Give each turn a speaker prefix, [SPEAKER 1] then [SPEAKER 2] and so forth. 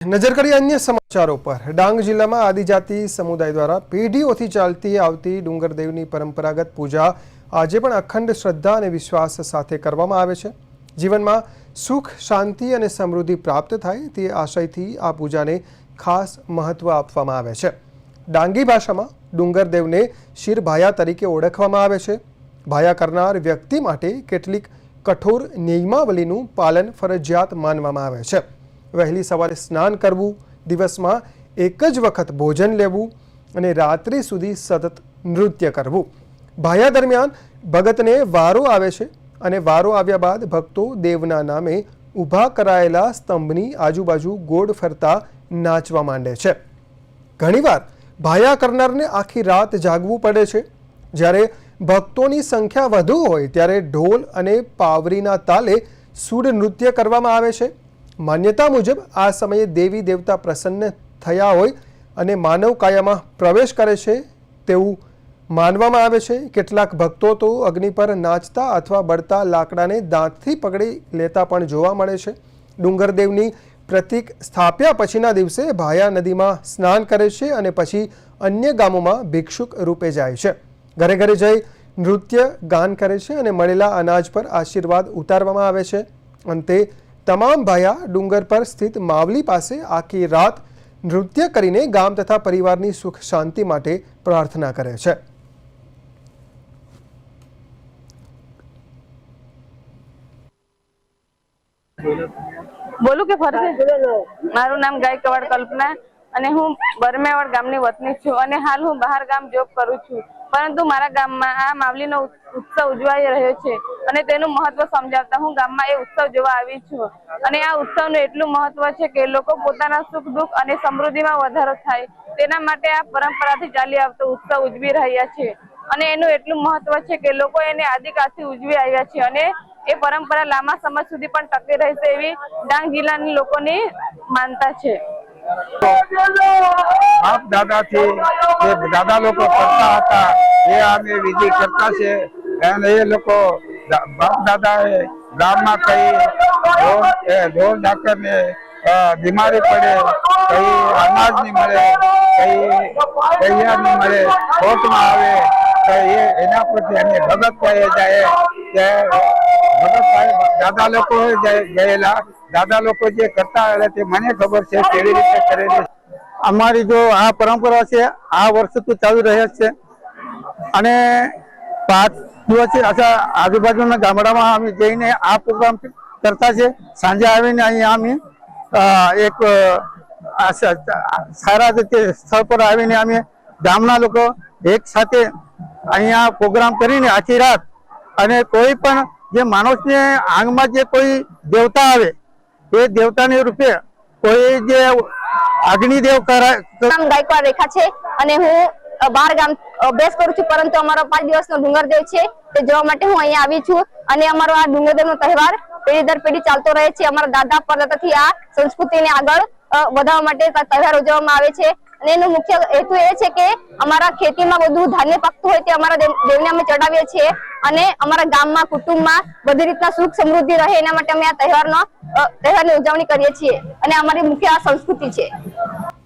[SPEAKER 1] નજર કરીએ અન્ય સમાચારો પર. ડાંગ જિલ્લામાં આદિજાતિ સમુદાય દ્વારા પેઢીઓથી ચાલતી આવતી ડુંગરદેવની પરંપરાગત પૂજા આજે પણ અખંડ શ્રદ્ધા અને વિશ્વાસ સાથે કરવામાં આવે છે. જીવનમાં સુખ, શાંતિ અને સમૃદ્ધિ પ્રાપ્ત થાય તે આશયથી આ પૂજાને ખાસ મહત્વ આપવામાં આવે છે. ડાંગી ભાષામાં ડુંગરદેવને શિરભાયા તરીકે ઓળખવામાં આવે છે. ભાયા કરનાર વ્યક્તિ માટે કેટલીક કઠોર નિયમાવલીનું પાલન ફરજિયાત માનવામાં આવે છે. વહેલી સવારે સ્નાન કરવું, દિવસમાં એક જ વખત ભોજન લેવું અને રાત્રિ સુધી સતત નૃત્ય કરવું. ભાયા દરમિયાન ભગતને વારો આવે છે અને વારો આવ્યા બાદ ભક્તો દેવના નામે ઊભા કરાયેલા સ્તંભની આજુબાજુ ગોળ ફરતા નાચવા માંડે છે. ઘણીવાર ભાયા કરનારને આખી રાત જાગવું પડે છે. જ્યારે ભક્તોની સંખ્યા વધુ હોય ત્યારે ઢોલ અને પાવરીના તાલે સૂડ નૃત્ય કરવામાં આવે છે. માન્યતા મુજબ આ સમયે દેવી દેવતા પ્રસન્ન થયા હોય અને માનવ કાયામાં પ્રવેશ કરે છે તેવું માનવામાં આવે છે. કેટલાક ભક્તો તો અગ્નિ પર નાચતા અથવા બળતા લાકડાને દાંતથી પકડી લેતા પણ જોવા મળે છે. ડુંગરદેવની પ્રતિક સ્થાપ્યા પછીના દિવસે ભાયા નદીમાં સ્નાન કરે છે અને પછી અન્ય ગામોમાં ભિક્ષુક રૂપે જાય છે. ઘરે ઘરે જઈ નૃત્ય ગાન કરે છે અને મળેલા અનાજ પર આશીર્વાદ ઉતારવામાં આવે છે. અંતે તમામ ભાયા ડુંગર પર સ્થિત માવલી પાસે આખી રાત નૃત્ય કરીને ગામ તથા પરિવારની સુખ શાંતિ માટે પ્રાર્થના કરે છે.
[SPEAKER 2] બોલું કે ફરતે મારું નામ ગાયકવાડ કલ્પના અને હું બરમેવાડ ગામની વતની છું અને હાલ હું બહાર ગામ જોબ કરું છું. પરંતુ મારા ગામમાં આ માવલીનો ઉત્સવ ઉજવાઈ રહ્યો છે અને તેનું મહત્વ સમજાવતા હું ગામમાં એ ઉત્સવ જોવા આવી છું. અને આ ઉત્સવનું એટલું મહત્વ છે કે લોકો પોતાના સુખ, દુઃખ અને સમૃદ્ધિમાં વધારો થાય. તેના માટે આ પરંપરાથી ચાલી આવતો ઉત્સવ ઉજવી રહ્યા છે. અને એનું એટલું મહત્વ છે કે લોકો એને આદિકાળથી ઉજવી આવ્યા છે અને એ પરંપરા લાંબા સમય સુધી પણ ટકી રહેશે એવી ડાંગ જિલ્લાની લોકોની માનતા છે.
[SPEAKER 3] બાપ દાદાથી જે દાદા લોકો કરતા હતા, એ અમે વિધિ કરતા છે. અને એ લોકો બાપ દાદાએ ગામમાં કઈ ઢોર ડાકરને બીમારી પડે કઈ અનાજ નહીં મળે કઈ તૈયાર નહીં મળે ખોટમાં આવે, તો એ એના પરથી અમે ભગત પાસે જાય કે, ભગત પાસે દાદા લોકો ગયેલા. દાદા લોકો જે કરતા હતા તે મને ખબર છે, કેવી રીતે કરેલી
[SPEAKER 4] અમારી જો આ પરંપરા છે, આ વર્ષથી ચાલુ રહ્યા છે. અને પાંચ દિવસ આખા આજુબાજુના ગામડામાં અમે જઈને આ પ્રોગ્રામ કરતા છે. સાંજે આવીને અહીંયા અમે એક સારા સ્થળ પર આવીને અમે ગામના લોકો એક સાથે અહીંયા પ્રોગ્રામ કરીને આખી રાત અને કોઈ પણ જે માણસને આંગમાં જે કોઈ દેવતા આવે, એ દેવતાને રૂપે કોઈ જે અગ્નિદેવ કરાય
[SPEAKER 5] રેખા છે અને હું બાર ગામ અભ્યાસ કરું છું, પરંતુ અમારો પાંચ દિવસનો ડુંગરદેવ છે, તે જોવા માટે હું અહીંયા આવી છું. અને અમારો આ ડુંગરદેવનો તહેવાર પેઢી દર પેઢી ચાલતો રહે છે. અમારા દાદા પરદાદાથી આ સંસ્કૃતિને આગળ વધારવા માટે તહેવાર ઉજવવામાં આવે છે. અને એનો મુખ્ય હેતુ એ છે કે અમારા ખેતીમાં બધું ધાન્ય પાકતું હોય તે અમારા દેવને અમે ચડાવીએ છીએ. અને અમારા ગામમાં, કુટુંબમાં બધી રીતના સુખ સમૃદ્ધિ રહે એના માટે અમે આ તહેવારનો તહેવારની ઉજવણી કરીએ છીએ. અને અમારી મુખ્ય આ સંસ્કૃતિ છે.